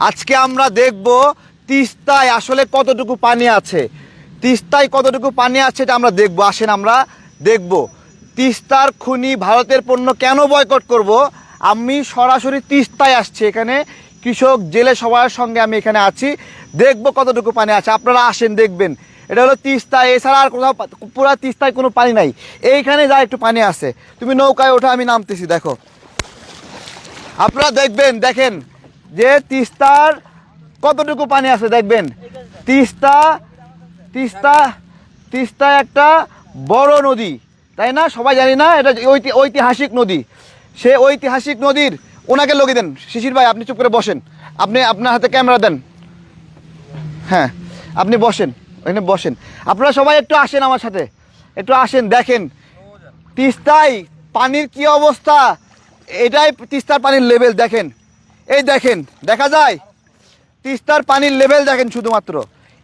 আজকে আমরা দেখব তিস্তায় আসলে কতটুকু পানি আছে। তিস্তায় কতটুকু পানি আছে এটা আমরা দেখব। আসেন আমরা দেখব। তিস্তার খুনি ভারতের পণ্য কেন বয়কট করব? আমি সরাসরি তিস্তায় আসছি এখানে। কৃষক জেলে সবার সঙ্গে আমি এখানে আছি। দেখব কতটুকু পানি আছে। আপনারা আসেন, দেখবেন। এটা হলো তিস্তা এছাড়া আর কোথাও পুরা তিস্তায় কোনো পানি নাই। এইখানে যা একটু পানি আছে। তুমি নৌকায় ওঠা, আমি নামতেছি, দেখো। আপনারা দেখবেন, দেখেন। যে তিস্তার কতটুকু পানি আছে দেখবেন? তিস্তা তিস্তা তিস্তা একটা বড় নদী, তাই না? সবাই জানি না, এটা ঐতি- ঐতিহাসিক নদী। সে ঐতিহাসিক নদীর, ওনাকে লগি দেন। শিশির ভাই, আপনি চুপ করে বসেন। আপনি আপনার হাতে ক্যামেরা দেন। হ্যাঁ আপনি বসেন, এখানে বসেন। আপনারা সবাই একটু আসেন আমার সাথে। একটু আসেন, দেখেন। তিস্তায় পানির কি অবস্থা? এটাই তিস্তার পানির লেভেল, দেখেন। এই দেখেন, দেখা যায়? তিস্তার পানির লেভেল দেখেন শুধুমাত্র।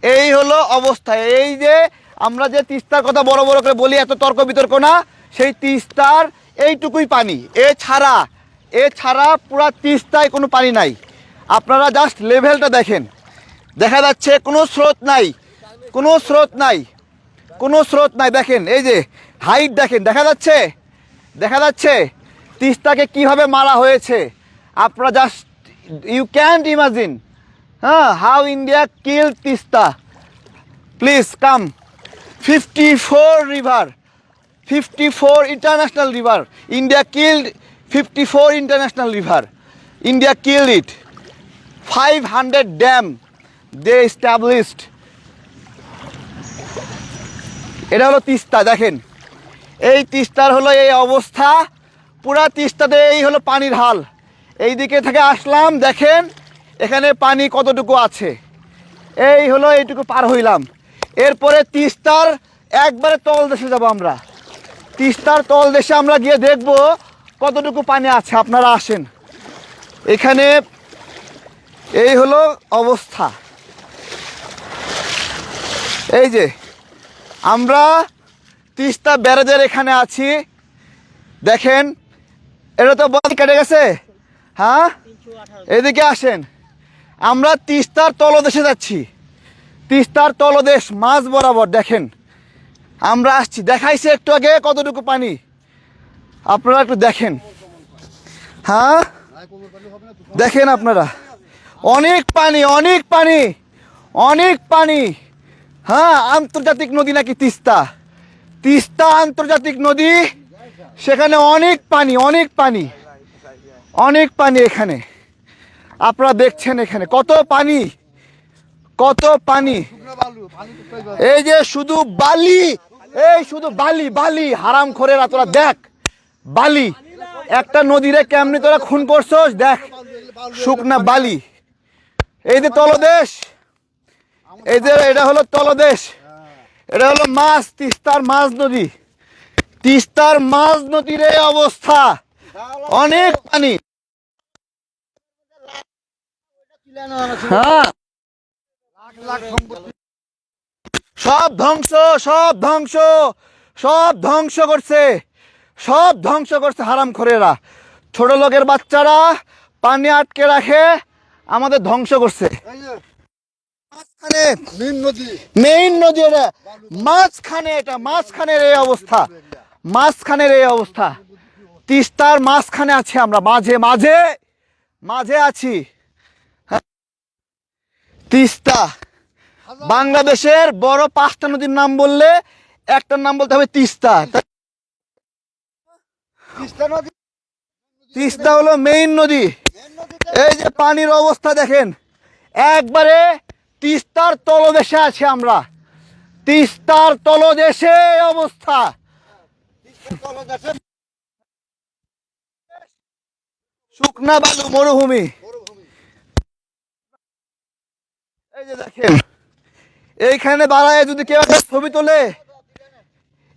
এই হলো অবস্থা। এই যে আমরা যে তিস্তার কথা বড় বড় করে বলি, এত তর্ক বিতর্ক না, সেই তিস্তার এইটুকুই পানি। এছাড়া এছাড়া পুরা তিস্তায় কোনো পানি নাই। আপনারা জাস্ট লেভেলটা দেখেন। দেখা যাচ্ছে কোনো স্রোত নাই, কোনো স্রোত নাই, কোনো স্রোত নাই। দেখেন, এই যে হাইট দেখেন, দেখা যাচ্ছে? দেখা যাচ্ছে তিস্তাকে কীভাবে মারা হয়েছে? আপনারা জাস্ট ইউ ক্যান্ট ইমাজিন হ্যাঁ how India kill Teesta please come fifty four river fifty four international river India killed fifty four international river India killed it five hundred dam they established. এটা হলো তিস্তা, দেখেন। এই তিস্তার হলো এই অবস্থা। পুরা তিস্তাতে এই হলো পানির হাল। এই দিকে থেকে আসলাম, দেখেন এখানে পানি কতটুকু আছে। এই হলো এইটুকু পার হইলাম। এরপরে তিস্তার একবারে তল দেশে যাব আমরা। তিস্তার তল দেশে আমরা গিয়ে দেখব কতটুকু পানি আছে, আপনারা আসেন। এখানে এই হলো অবস্থা। এই যে আমরা তিস্তা ব্যারেজের এখানে আছি। দেখেন, এটা তো বল কেটে গেছে? হ্যাঁ? এদিকে আসেন। আমরা তিস্তার তলদেশে যাচ্ছি। তিস্তার তলদেশ, মাঝ বরাবর, দেখেন। আমরা আসছি। দেখাইছি একটু আগে কতটুকু পানি। আপনারা একটু দেখেন। হ্যাঁ? দেখেন আপনারা। অনেক পানি অনেক পানি অনেক পানি। হ্যাঁ আন্তর্জাতিক নদী নাকি তিস্তা? তিস্তা আন্তর্জাতিক নদী, সেখানে অনেক পানি অনেক পানি। অনেক পানি এখানে। আপনারা দেখছেন এখানে। কত পানি? কত পানি? এই যে শুধু বালি। এই শুধু বালি বালি। হারাম খোরেরা, তোরা দেখ। বালি। একটা নদীরে কেমনি তোরা খুন করছস? দেখ। শুকনা বালি। এই যে তলদেশ। এই যে এটা হলো তলদেশ। এটা হলো মাছ, তিস্তার মাছ নদী। তিস্তার মাছ নদীর অবস্থা। অনেক পানি। হ্যাঁ। সব ধ্বংস সব ধ্বংস সব ধ্বংস করছে। সব ধ্বংস করছে হারাম খোরেরা। ছোট লোকের বাচ্চারা পানি আটকে রাখে, আমাদের ধ্বংস করছে। মেইন মাঝখানে এটা, মাঝখানের এই অবস্থা। মাঝখানের এই অবস্থা। তিস্তার মাঝখানে আছি আমরা মাঝে মাঝে মাঝে আছি। হ্যাঁ। তিস্তা বাংলাদেশের বড় পাঁচটা নদীর নাম বললে একটার নাম বলতে হবে তিস্তা। তিস্তা হলো মেইন নদী। এই যে পানির অবস্থা দেখেন একবারে তিস্তার তলদেশে আছে আমরা। তিস্তার তলদেশে অবস্থা। শুকনা বালু, মরুভূমি। এই যে দেখেন, এইখানে দাঁড়ায় যদি কেউ একটা ছবি তোলে,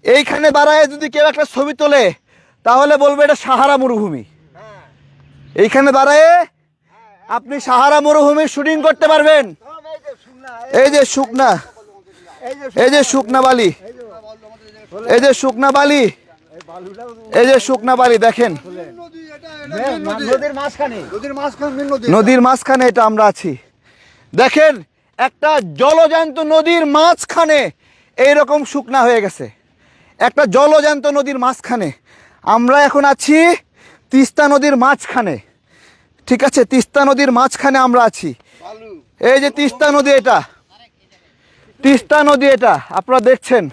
এইখানে দাঁড়ায় যদি কেউ একটা ছবি তোলে, তাহলে বলবে এটা সাহারা মরুভূমি। এইখানে দাঁড়ায় আপনি সাহারা মরুভূমির শুটিং করতে পারবেন। এই যে শুকনা, এই যে শুকনা বালি, এই যে শুকনা বালি এই যে শুকনা বালি দেখেন। নদীর মাঝখানে। নদীর মাঝখানে নদী। নদীর মাঝখানে এটা আমরা আছি। দেখেন একটা জলজান্ত নদীর মাঝখানে এইরকম শুকনা হয়ে গেছে। একটা জলজান্ত নদীর মাঝখানে। আমরা এখন আছি তিস্তা নদীর মাঝখানে। ঠিক আছে তিস্তা নদীর মাঝখানে আমরা আছি। এই যে তিস্তা নদী এটা। তিস্তা নদী এটা আপনারা দেখছেন।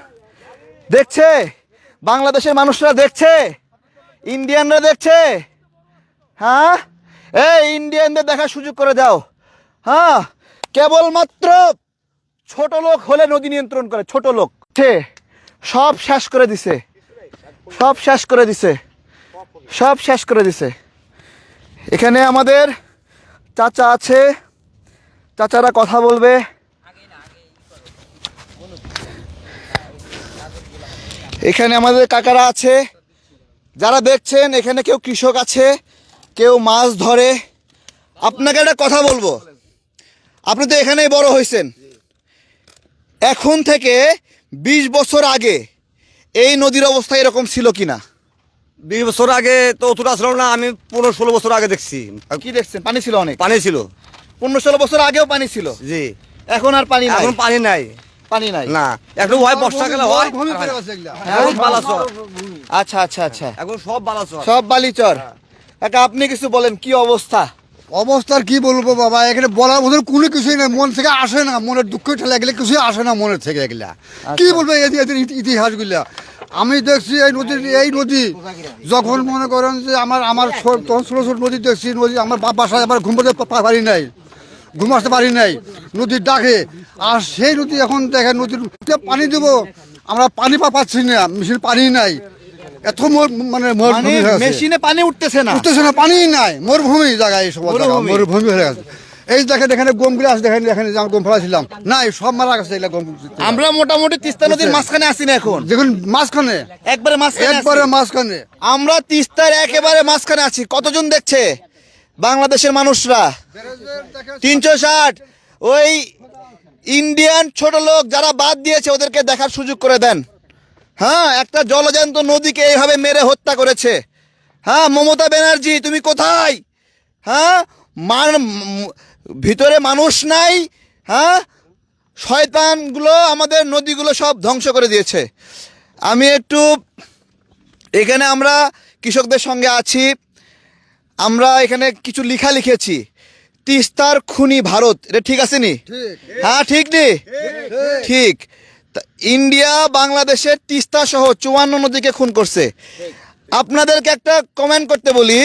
দেখছে? বাংলাদেশের মানুষরা দেখছে? ইন্ডিয়ানরা দেখছে? হ্যাঁ? এই ইন্ডিয়ানদের দেখার সুযোগ করে দাও। হ্যাঁ? কেবলমাত্র ছোট লোক হলে নদী নিয়ন্ত্রণ করে, ছোট লোক। সব শেষ করে দিছে। সব শেষ করে দিছে। সব শেষ করে দিছে। এখানে আমাদের চাচা আছে। চাচারা কথা বলবে। এখানে আমাদের কাকারা আছে। যারা দেখছেন এখানে কেউ কৃষক আছে কেউ মাছ ধরে। আপনাকে একটা কথা বলব। আপনি তো এখানেই বড় হয়েছেন। এখন থেকে বিশ বছর আগে এই নদীর অবস্থা এরকম ছিল কিনা? বিশ বছর আগে তো অতটা আসলো না আমি পনেরো ষোলো বছর আগে দেখছি। কি দেখছেন? পানি ছিল অনেক। পানি ছিল। পনেরো ষোলো বছর আগেও পানি ছিল। জি। এখন আর পানি এখন পানি নাই। পানি নাই। না একটু হয় বর্ষাকালে হয়। বালাচর আচ্ছা আচ্ছা আচ্ছা। এখন সব বালাচর সব বালিচর কাকা আপনি কিছু বলেন কি অবস্থা? অবস্থার কি বলব বাবা? এখানে বলার মতো কোনো কিছুই না মন থেকে আসে না মনের দুঃখ ঠেলা গেলে কিছুই আসে না মনের থেকে এগুলা। কি বলব এদের এদের ইতি- ইতিহাসগুলা? আমি দেখছি এই নদীর এই নদী যখন মনে করেন যে আমার আমার ছোট- তখন ছোট ছোট নদী দেখছি নদী আমার বাসায় আবার ঘুমাতে পারি নাই। ঘুম আসতে পারি নাই নদীর ডাকে। আর সেই নদী এখন দেখেন নদীর পানি দেবো আমরা পানি পাচ্ছি না মেশিন পানি নাই। এত মানে মানে। মেশিনে পানি উঠতেছে না। উঠতেছে না পানি নাই মরুভূমি জায়গায় এই সব মরুভূমি। হয়ে গেছে। এই দেখেন এখানে গমগুলো আছে দেখেন এখানে গম ফেলাছিলাম নাই সব মারা গেছে এগুলা গম আমরা মোটামুটি তিস্তা নদীর মাঝখানে আছি না এখন। দেখুন মাঝখানে। একবারে মাঝখানে। একবারে মাঝখানে। আমরা তিস্তার একেবারে মাঝখানে আছি। কতজন দেখছে? বাংলাদেশের মানুষরা। তিনশো ষাট। ওই ইন্ডিয়ান ছোট লোক যারা বাদ দিয়েছে, ওদেরকে দেখার সুযোগ করে দেন। হ্যাঁ একটা জলজান্ত নদীকে এইভাবে মেরে হত্যা করেছে। হ্যাঁ মমতা ব্যানার্জি, তুমি কোথায়? হ্যাঁ মান, ভিতরে মানুষ নাই। হ্যাঁ শয়তানগুলো, আমাদের নদীগুলো সব ধ্বংস করে দিয়েছে। আমি একটু, এখানে আমরা কৃষকদের সঙ্গে আছি। আমরা এখানে কিছু লিখা লিখেছি। তিস্তার খুনি ভারত এটা ঠিক আছে নি? হ্যাঁ ঠিক নি? ঠিক তা ইন্ডিয়া বাংলাদেশের তিস্তা সহ চুয়ান্ন নদীকে খুন করছে। আপনাদেরকে একটা কমেন্ট করতে বলি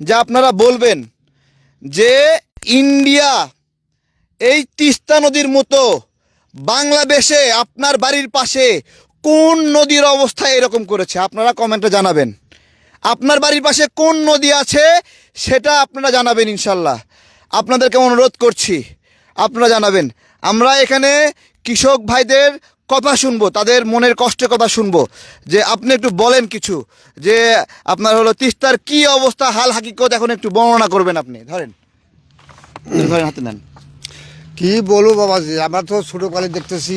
যে আপনারা বলবেন যে ইন্ডিয়া এই তিস্তা নদীর মতো বাংলাদেশে আপনার বাড়ির পাশে কোন নদীর অবস্থা এরকম করেছে? আপনারা কমেন্টে জানাবেন। আপনার বাড়ির পাশে কোন নদী আছে সেটা আপনারা জানাবেন ইনশাল্লাহ আপনাদেরকে অনুরোধ করছি, আপনারা জানাবেন। আমরা এখানে কৃষক ভাইদের কথা শুনব, তাদের মনের কষ্টের কথা শুনব। যে আপনি একটু বলেন কিছু, যে আপনার হলো তিস্তার কি অবস্থা, হাল হাকিকত এখন একটু বর্ণনা করবেন আপনি। ধরেন ধরেন, হাতে নেন। কি বলব বাবাজি, আমরা তো ছোটোকালে দেখতেছি,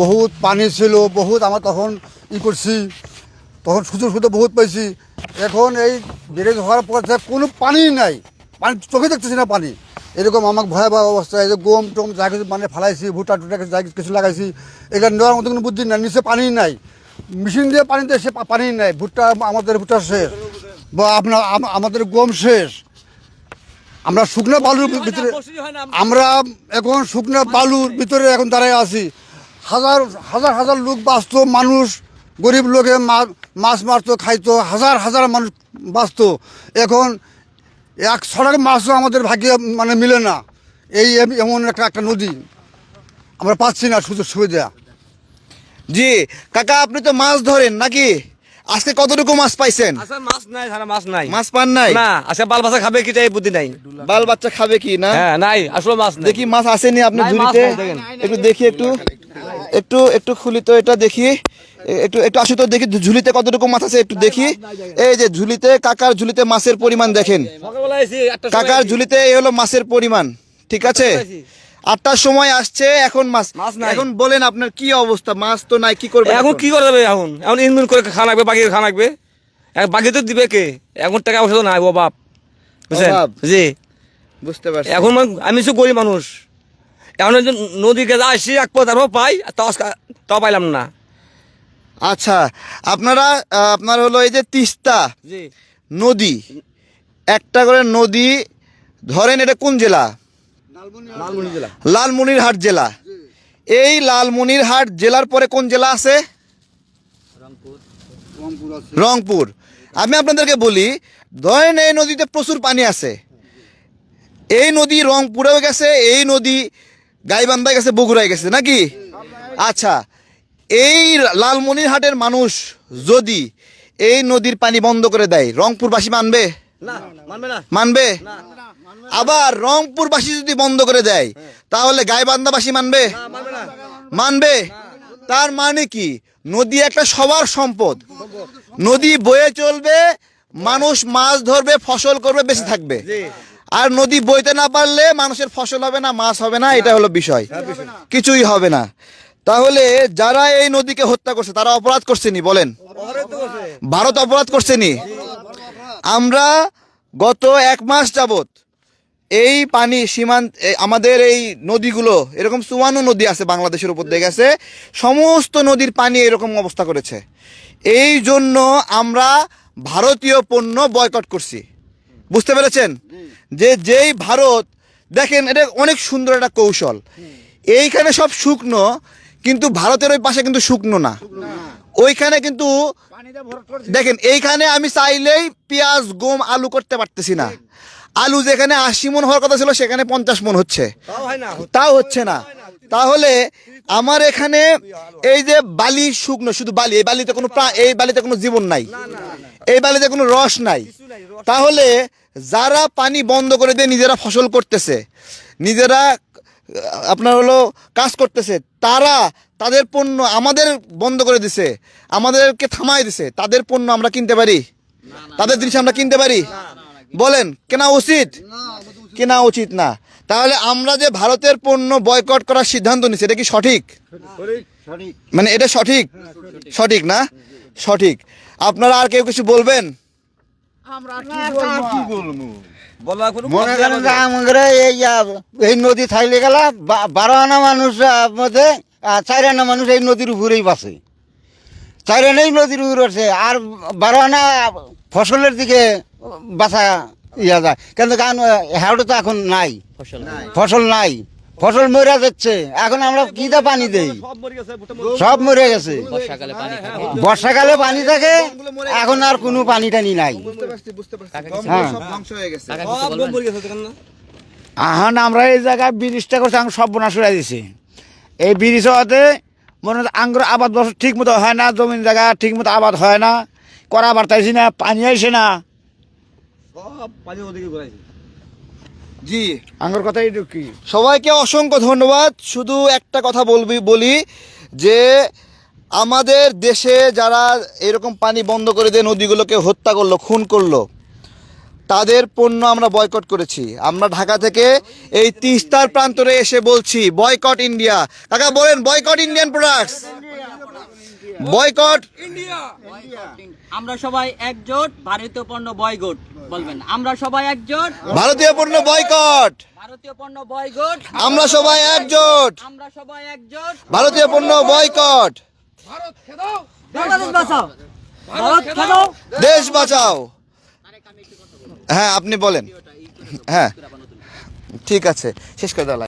বহুত পানি ছিল, বহুত আমরা তখন ই করছি। তখন সুযোগ সুযোগ বহুত পাইছি। এখন এই ব্রিজ হওয়ার পর কোনো পানি নাই। পানি চোখে দেখতেছি না পানি। এরকম আমাকে ভয়াবহ অবস্থা এই যে গম টম যা কিছু মানে ফেলাইছি ভুট্টা টুটা যা কিছু লাগাইছি এগুলো নেওয়ার মতো কোনো বুদ্ধি নাই নিচে পানি নাই। মেশিন দিয়ে পানি দিয়ে সে পানি নাই ভুট্টা আমাদের ভুট্টা শেষ বা আপনার আমাদের গম শেষ। আমরা শুকনো বালুর ভিতরে আমরা এখন শুকনো বালুর ভিতরে এখন দাঁড়ায় আছি। হাজার হাজার হাজার লোক বাঁচত মানুষ গরিব লোকে মাছ মারতো খাইতো হাজার হাজার মানুষ বাঁচত। এখন এক ছড়াক মাছও আমাদের ভাগ্যে মানে মিলে না। এই এমন একটা একটা নদী। আমরা পাচ্ছি না সুযোগ সুবিধা। জি কাকা আপনি তো মাছ ধরেন নাকি? আজকে কতটুকু মাছ পাইছেন? আচ্ছা মাছ নাই মাছ নাই। মাছ পান নাই? না আচ্ছা বাল বাচ্চা খাবে কি এই বুদ্ধি নাই। বাল বাচ্চা খাবে কি না? হ্যাঁ নাই আসলে মাছ দেখি মাছ আসেনি ঝুড়িতে? একটু দেখি একটু। একটু একটু খুলি তো এটা দেখি। একটু একটু আসি তো দেখি ঝুলিতে কতটুকু মাছ আছে একটু দেখি। এই যে ঝুলিতে কাকার ঝুলিতে মাছের পরিমাণ দেখেন। কাকার ঝুলিতে এই হলো মাছের পরিমাণ ঠিক আছে? আটটার সময় আসছে এখন মাছ। এখন বলেন আপনার কি অবস্থা? মাছ তো নাই কি করবে এখন কি করে যাবে এখন? এখন ইনমিন করে খাওয়া লাগবে বাকি খাওয়া লাগবে। বাকি তো দিবে কে? এখন টাকা পয়সা তো নাই ও বাপ। বুঝছেন। জি। বুঝতে পারছি। এখন আমি তো গরিব মানুষ। এখন নদীকে আসি এক পদার্থ পাই আর তাও তাও পাইলাম না। আচ্ছা আপনারা আপনার হলো এই যে তিস্তা নদী একটা করে নদী ধরেন এটা কোন জেলা? লালমনিরহাট জেলা। এই লালমনিরহাট জেলার পরে কোন জেলা আছে? রংপুর। আমি আপনাদেরকে বলি ধরেন এই নদীতে প্রচুর পানি আছে। এই নদী রংপুরেও গেছে এই নদী গাইবান্ধায় গেছে বগুড়ায় গেছে নাকি? আচ্ছা এই লালমনিরহাটের মানুষ যদি এই নদীর পানি বন্ধ করে দেয় রংপুরবাসী মানবে? মানবে মানবে? আবার রংপুরবাসী যদি বন্ধ করে দেয় তাহলে গাইবান্ধাবাসী মানবে? মানবে মানবে? তার মানে কি? নদী একটা সবার সম্পদ। নদী বয়ে চলবে মানুষ মাছ ধরবে ফসল করবে বেঁচে থাকবে। আর নদী বইতে না পারলে মানুষের ফসল হবে না মাছ হবে না এটা হলো বিষয়। কিছুই হবে না। তাহলে যারা এই নদীকে হত্যা করছে, তারা অপরাধ করছেনি বলেন। ভারত অপরাধ করছেনি আমরা গত এক মাস যাবত এই পানি সীমান্ত আমাদের এই নদীগুলো, এরকম চুয়ান্ন নদী আছে বাংলাদেশের উপর দিয়ে গেছে, সমস্ত নদীর পানি এরকম অবস্থা করেছে। এই জন্য আমরা ভারতীয় পণ্য বয়কট করছি। বুঝতে পেরেছেন? যে যেই ভারত, দেখেন এটা অনেক সুন্দর একটা কৌশল। এইখানে সব শুকনো কিন্তু ভারতের ওই পাশে কিন্তু শুকনো না। ওইখানে কিন্তু দেখেন এইখানে আমি চাইলেই পেঁয়াজ গম আলু করতে পারতেছি না। আলু যেখানে আশি মন হওয়ার কথা ছিল সেখানে পঞ্চাশ মন হচ্ছে। তাও হচ্ছে। না। তাহলে আমার এখানে এই যে বালি শুকনো শুধু বালি এই বালিতে কোনো এই বালিতে কোনো জীবন নাই। এই বালিতে কোনো রস নাই। তাহলে যারা পানি বন্ধ করে দিয়ে নিজেরা ফসল করতেছে নিজেরা আপনার হলো কাজ করতেছে তারা তাদের পণ্য আমাদের বন্ধ করে দিছে আমাদেরকে থামাই দিছে তাদের পণ্য আমরা কিনতে পারি? তাদের জিনিস আমরা কিনতে পারি? বলেন কেনা উচিত? কেনা উচিত না। তাহলে আমরা যে ভারতের পণ্য বয়কট করার সিদ্ধান্ত নিচ্ছি এটা কি সঠিক? মানে এটা সঠিক? সঠিক না? সঠিক। আপনারা আর কেউ কিছু বলবেন? বলার কোনো মনে কথা করেন যে আমাদের এই নদী থাইলে গেলা বা- বারো আনা মানুষ মধ্যে চার আনা মানুষ এই নদীর উপরেই বাঁচে চার আনাই নদীর উপরে আছে আর বারো আনা ফসলের দিকে বাসা ইয়া যায়। কিন্তু কারণ তো এখন নাই। ফসল নাই। ফসল মরে যাচ্ছে। এখন আমরা কি দা পানি দেই? সব মরে গেছে। ভুট্টা মরে সব মরে গেছে বর্ষাকালে পানি থাকে। বর্ষাকালে পানি থাকে এখন আর কোনো পানি টানি নাই। বুঝতে পারছি বুঝতে পারছি। হ্যাঁ। সব ধ্বংস হয়ে গেছে। কাকা গেছে। কিছু সব বলবেন? মরে গেছে দেখেন না। এখন আমরা এই জায়গায় ব্রিজটা করছি আঙ্গুর সব বনাশ করে দিছি এই ব্রিজ হওয়াতে মনে হচ্ছে আঙ্গুর আবাদ বছর ঠিক মতো হয় না জমিন জায়গা ঠিক মতো আবাদ হয় না। করা বার্তাইছি না পানি আসে না। সব পানি ওদিকে ঘুরাইছে। জি। আঙ্গুর কথাই কি? সবাইকে অসংখ্য ধন্যবাদ। শুধু একটা কথা বলবি বলি যে আমাদের দেশে যারা এরকম পানি বন্ধ করে দিয়ে নদীগুলোকে হত্যা করল খুন করল তাদের পণ্য আমরা বয়কট করেছি। আমরা ঢাকা থেকে এই তিস্তার প্রান্তরে এসে বলছি বয়কট ইন্ডিয়া। কাকা বলেন boycott Indian products boycott India. আমরা সবাই একজোট ভারতীয় পণ্য বয়কট। বলবেন আমরা সবাই একজোট। ভারতীয় পণ্য বয়কট। ভারতীয় পণ্য বয়কট। আমরা সবাই একজোট। আমরা সবাই একজোট। ভারতীয় পণ্য বয়কট। বাংলাদেশ বাঁচাও। ভারত দেশ বাঁচাও। হ্যাঁ আপনি বলেন। হ্যাঁ। ঠিক আছে। শেষ করে দেওয়া।